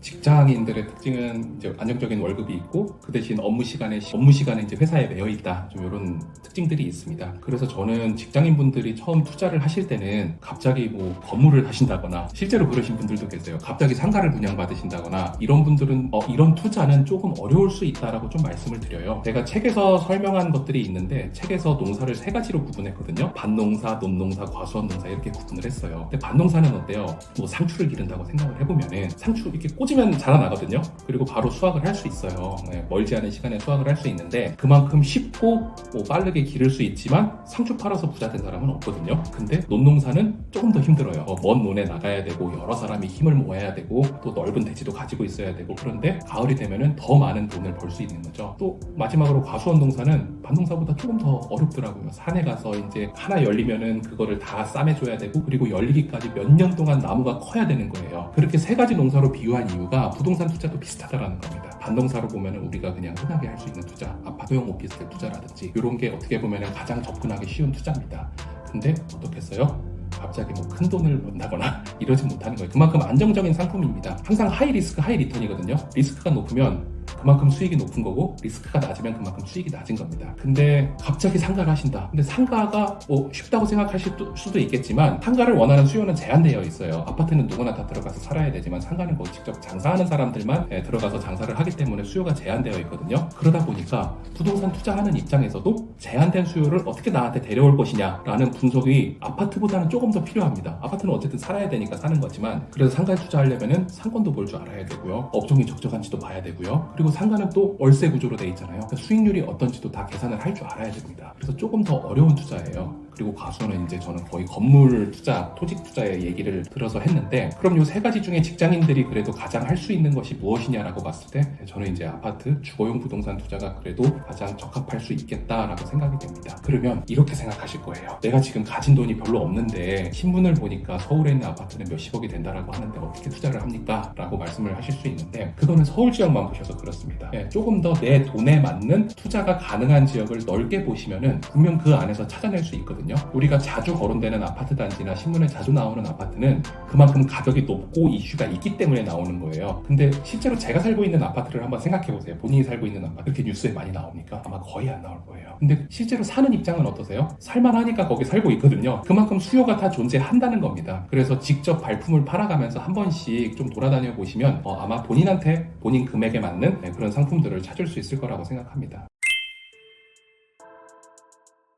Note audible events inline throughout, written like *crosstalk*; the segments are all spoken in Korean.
직장인들의 특징은 이제 안정적인 월급이 있고 그 대신 업무 시간에 업무 시간에 이제 회사에 매여 있다 좀 이런 특징들이 있습니다. 그래서 저는 직장인 분들이 처음 투자를 하실 때는 갑자기 뭐 건물을 하신다거나 실제로 그러신 분들도 계세요. 갑자기 상가를 분양받으신다거나 이런 분들은 어, 이런 투자는 조금 어려울 수 있다라고 좀 말씀을 드려요. 제가 책에서 설명한 것들이 있는데 책에서 농사를 세 가지로 구분했거든요. 밭농사, 논농사, 과수원농사 이렇게 구분을 했어요. 근데 밭농사는 어때요? 뭐 상추를 기른다고 생각을 해보면은 상추 이렇게 꽂으면 자라나거든요. 그리고 바로 수확을 할 수 있어요. 네, 멀지 않은 시간에 수확을 할 수 있는데 그만큼 쉽고 뭐 빠르게 기를 수 있지만 상추 팔아서 부자 된 사람은 없거든요. 근데 논농사는 조금 더 힘들어요. 어, 먼 논에 나가야 되고 여러 사람이 힘을 모아야 되고 또 넓은 대지도 가지고 있어야 되고 그런데 가을이 되면은 더 많은 돈을 벌 수 있는 거죠. 또 마지막으로 과수원 농사는 밭농사보다 조금 더 어렵더라고요. 산에 가서 이제 하나 열리면은 그거를 다 싸매줘야 되고 그리고 열리기까지 몇 년 동안 나무가 커야 되는 거예요. 그렇게 세 가지 농사로 비유한 이유 가 부동산 투자도 비슷하다라는 겁니다. 밭농사로 보면은 우리가 그냥 흔하게 할 수 있는 투자, 아파트 용 오피스텔 투자라든지 이런 게 어떻게 보면은 가장 접근하기 쉬운 투자입니다. 근데 어떻겠어요? 갑자기 뭐 큰 돈을 번다거나 *laughs* 이러지 못하는 거예요. 그만큼 안정적인 상품입니다. 항상 하이 리스크, 하이 리턴이거든요. 리스크가 높으면 그만큼 수익이 높은 거고 리스크가 낮으면 그만큼 수익이 낮은 겁니다. 근데 갑자기 상가를 하신다. 근데 상가가 뭐 쉽다고 생각하실 수도 있겠지만 상가를 원하는 수요는 제한되어 있어요. 아파트는 누구나 다 들어가서 살아야 되지만 상가는 뭐 직접 장사하는 사람들만 예, 들어가서 장사를 하기 때문에 수요가 제한되어 있거든요. 그러다 보니까 부동산 투자하는 입장에서도 제한된 수요를 어떻게 나한테 데려올 것이냐라는 분석이 아파트보다는 조금 더 필요합니다. 아파트는 어쨌든 살아야 되니까 사는 거지만 그래서 상가에 투자하려면은 상권도 볼 줄 알아야 되고요. 업종이 적적한지도 봐야 되고요. 그리고 상가는 또 월세 구조로 돼 있잖아요. 그러니까 수익률이 어떤지도 다 계산을 할 줄 알아야 됩니다. 그래서 조금 더 어려운 투자예요. 그리고 과수는 이제 저는 거의 건물 투자, 토지 투자의 얘기를 들어서 했는데 그럼 요 세 가지 중에 직장인들이 그래도 가장 할 수 있는 것이 무엇이냐라고 봤을 때 저는 이제 아파트, 주거용 부동산 투자가 그래도 가장 적합할 수 있겠다라고 생각이 됩니다. 그러면 이렇게 생각하실 거예요. 내가 지금 가진 돈이 별로 없는데 신문을 보니까 서울에 있는 아파트는 몇십억이 된다라고 하는데 어떻게 투자를 합니까? 라고 말씀을 하실 수 있는데 그거는 서울 지역만 보셔서 그렇습니다. 예, 조금 더 내 돈에 맞는 투자가 가능한 지역을 넓게 보시면은 분명 그 안에서 찾아낼 수 있거든요. 우리가 자주 거론되는 아파트 단지나 신문에 자주 나오는 아파트는 그만큼 가격이 높고 이슈가 있기 때문에 나오는 거예요. 근데 실제로 제가 살고 있는 아파트를 한번 생각해 보세요. 본인이 살고 있는 아파트 그렇게 뉴스에 많이 나옵니까? 아마 거의 안 나올 거예요. 근데 실제로 사는 입장은 어떠세요? 살만하니까 거기 살고 있거든요. 그만큼 수요가 다 존재한다는 겁니다. 그래서 직접 발품을 팔아가면서 한 번씩 좀 돌아다녀 보시면 어, 아마 본인한테 본인 금액에 맞는 네, 그런 상품들을 찾을 수 있을 거라고 생각합니다.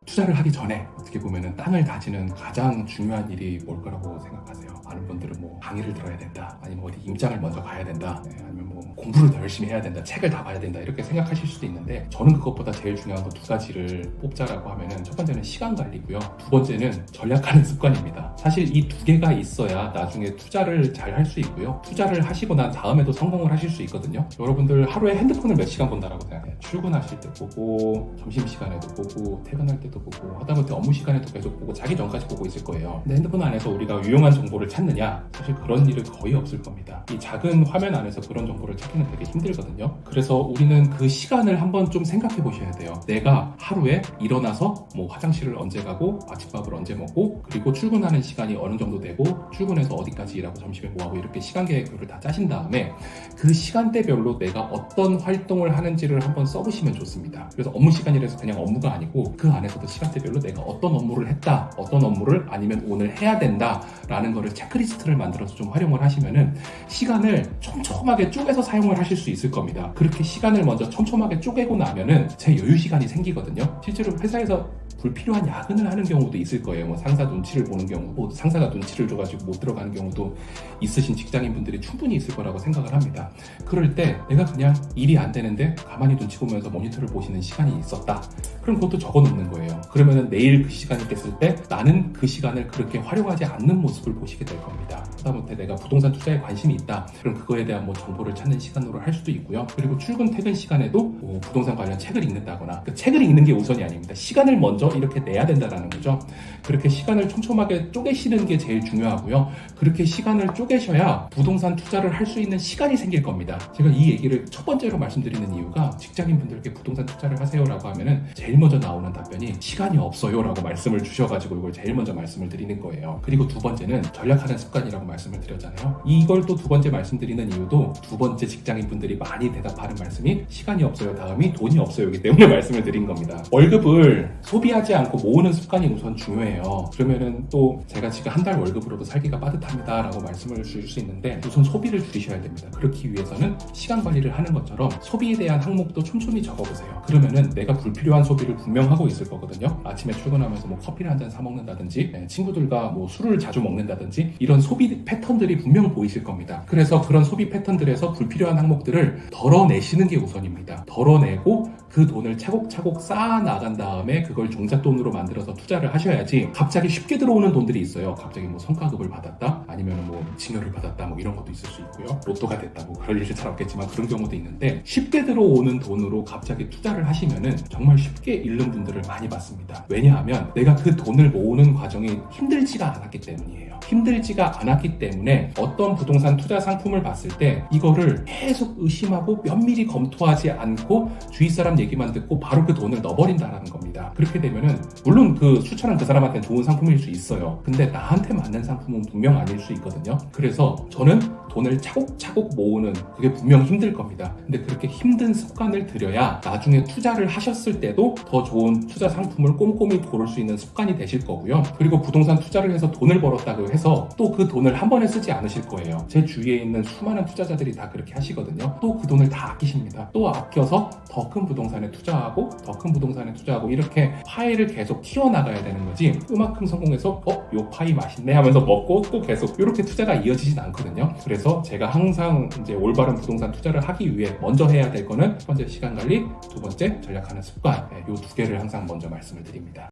투자를 하기 전에 어떻게 보면은 땅을 다지는 가장 중요한 일이 뭘 거라고 생각하세요? 많은 분들은 뭐 강의를 들어야 된다, 아니면 어디 임장을 먼저 가야 된다, 네, 공부를 더 열심히 해야 된다, 책을 다 봐야 된다 이렇게 생각하실 수도 있는데 저는 그것보다 제일 중요한 거두 가지를 뽑자라고 하면은 첫 번째는 시간 관리고요, 두 번째는 전략하는 습관입니다. 사실 이 두 개가 있어야 나중에 투자를 잘 할 수 있고요, 투자를 하시고 난 다음에도 성공을 하실 수 있거든요. 여러분들 하루에 핸드폰을 몇 시간 본다라고 생각해요? 출근하실 때 보고, 점심 시간에도 보고, 퇴근할 때도 보고 하다못해 업무 시간에도 계속 보고 자기 전까지 보고 있을 거예요. 근데 핸드폰 안에서 우리가 유용한 정보를 찾느냐? 사실 그런 일은 거의 없을 겁니다. 이 작은 화면 안에서 그런 정보를 찾 기는 되게 힘들거든요. 그래서 우리는 그 시간을 한번 좀 생각해 보셔야 돼요. 내가 하루에 일어나서 뭐 화장실을 언제 가고 아침밥을 언제 먹고 그리고 출근하는 시간이 어느 정도 되고 출근해서 어디까지 일하고 점심에 뭐 하고 이렇게 시간 계획표를 다 짜신 다음에 그 시간대별로 내가 어떤 활동을 하는지를 한번 써보시면 좋습니다. 그래서 업무 시간이라서 그냥 업무가 아니고 그 안에서도 시간대별로 내가 어떤 업무를 했다, 어떤 업무를 아니면 오늘 해야 된다라는 거를 체크리스트를 만들어서 좀 활용을 하시면은 시간을 촘촘하게 쪼개서 사용을 하실 수 있을 겁니다. 그렇게 시간을 먼저 촘촘하게 쪼개고 나면은 제 여유 시간이 생기거든요. 실제로 회사에서 불필요한 야근을 하는 경우도 있을 거예요. 뭐 상사 눈치를 보는 경우, 뭐 상사가 눈치를 줘가지고 못 들어가는 경우도 있으신 직장인 분들이 충분히 있을 거라고 생각을 합니다. 그럴 때 내가 그냥 일이 안 되는데 가만히 눈치 보면서 모니터를 보시는 시간이 있었다. 그럼 그것도 적어 놓는 거예요. 그러면은 내일 그 시간이 됐을 때 나는 그 시간을 그렇게 활용하지 않는 모습을 보시게 될 겁니다. 하다못해 내가 부동산 투자에 관심이 있다. 그럼 그거에 대한 뭐 정보를 찾는 시간으로 할 수도 있고요. 그리고 출근 퇴근 시간에도 뭐 부동산 관련 책을 읽는다거나 그 책을 읽는 게 우선이 아닙니다. 시간을 먼저 이렇게 내야 된다라는 거죠. 그렇게 시간을 촘촘하게 쪼개시는 게 제일 중요하고요. 그렇게 시간을 쪼개셔야 부동산 투자를 할 수 있는 시간이 생길 겁니다. 제가 이 얘기를 첫 번째로 말씀드리는 이유가 직장인 분들께 부동산 투자를 하세요라고 하면은 제일 먼저 나오는 답변이 시간이 없어요라고 말씀을 주셔가지고 이걸 제일 먼저 말씀을 드리는 거예요. 그리고 두 번째는 전략하는 습관이라고 말씀을 드렸잖아요. 이걸 또 두 번째 말씀드리는 이유도 두 번째 직장인 분들이 많이 대답하는 말씀이 시간이 없어요. 다음이 돈이 없어요이기 때문에 *laughs* 말씀을 드린 겁니다. 월급을 소비하 지 않고 모으는 습관이 우선 중요해요. 그러면은 또 제가 지금 한 달 월급으로도 살기가 빠듯합니다 라고 말씀을 주실 수 있는데 우선 소비를 줄이셔야 됩니다. 그렇기 위해서는 시간 관리를 하는 것처럼 소비에 대한 항목도 촘촘히 적어보세요. 그러면은 내가 불필요한 소비를 분명 하고 있을 거거든요. 아침에 출근하면서 뭐 커피를 한 잔 사 먹는다든지 네, 친구들과 뭐 술을 자주 먹는다든지 이런 소비 패턴들이 분명 보이실 겁니다. 그래서 그런 소비 패턴들에서 불필요한 항목들을 덜어내시는 게 우선입니다. 덜어내고 그 돈을 차곡차곡 쌓아 나간 다음에 그걸 종 잣돈으로 만들어서 투자를 하셔야지 갑자기 쉽게 들어오는 돈들이 있어요. 갑자기 뭐 성과급을 받았다 아니면 뭐 징여를 받았다 뭐 이런 것도 있을 수 있고요. 로또가 됐다 뭐 그럴 일이 잘 없겠지만 그런 경우도 있는데 쉽게 들어오는 돈으로 갑자기 투자를 하시면은 정말 쉽게 잃는 분들을 많이 봤습니다. 왜냐하면 내가 그 돈을 모으는 과정이 힘들지가 않았기 때문이에요. 힘들지가 않았기 때문에 어떤 부동산 투자 상품을 봤을 때 이거를 계속 의심하고 면밀히 검토하지 않고 주위 사람 얘기만 듣고 바로 그 돈을 넣어버린다라는 겁니다. 그렇게 되면 은 물론 그 수천은 그 사람한테는 좋은 상품일 수 있어요. 근데 나한테 맞는 상품은 분명 아닐 수 있거든요. 그래서 저는 돈을 차곡차곡 모으는 그게 분명 힘들 겁니다. 근데 그렇게 힘든 습관을 들여야 나중에 투자를 하셨을 때도 더 좋은 투자 상품을 꼼꼼히 고를 수 있는 습관이 되실 거고요. 그리고 부동산 투자를 해서 돈을 벌었다고 해서 또 그 돈을 한 번에 쓰지 않으실 거예요. 제 주위에 있는 수많은 투자자들이 다 그렇게 하시거든요. 또 그 돈을 다 아끼십니다. 또 아껴서 더 큰 부동산에 투자하고 더 큰 부동산에 투자하고 이렇게 파이를 계속 키워나가야 되는 거지 그만큼 성공해서 어? 요 파이 맛있네 하면서 먹고 또 계속 이렇게 투자가 이어지진 않거든요. 그래서 제가 항상 이제 올바른 부동산 투자를 하기 위해 먼저 해야 될 거는 첫 번째 시간 관리, 두 번째 전략하는 습관 이두 개를 항상 먼저 말씀을 드립니다.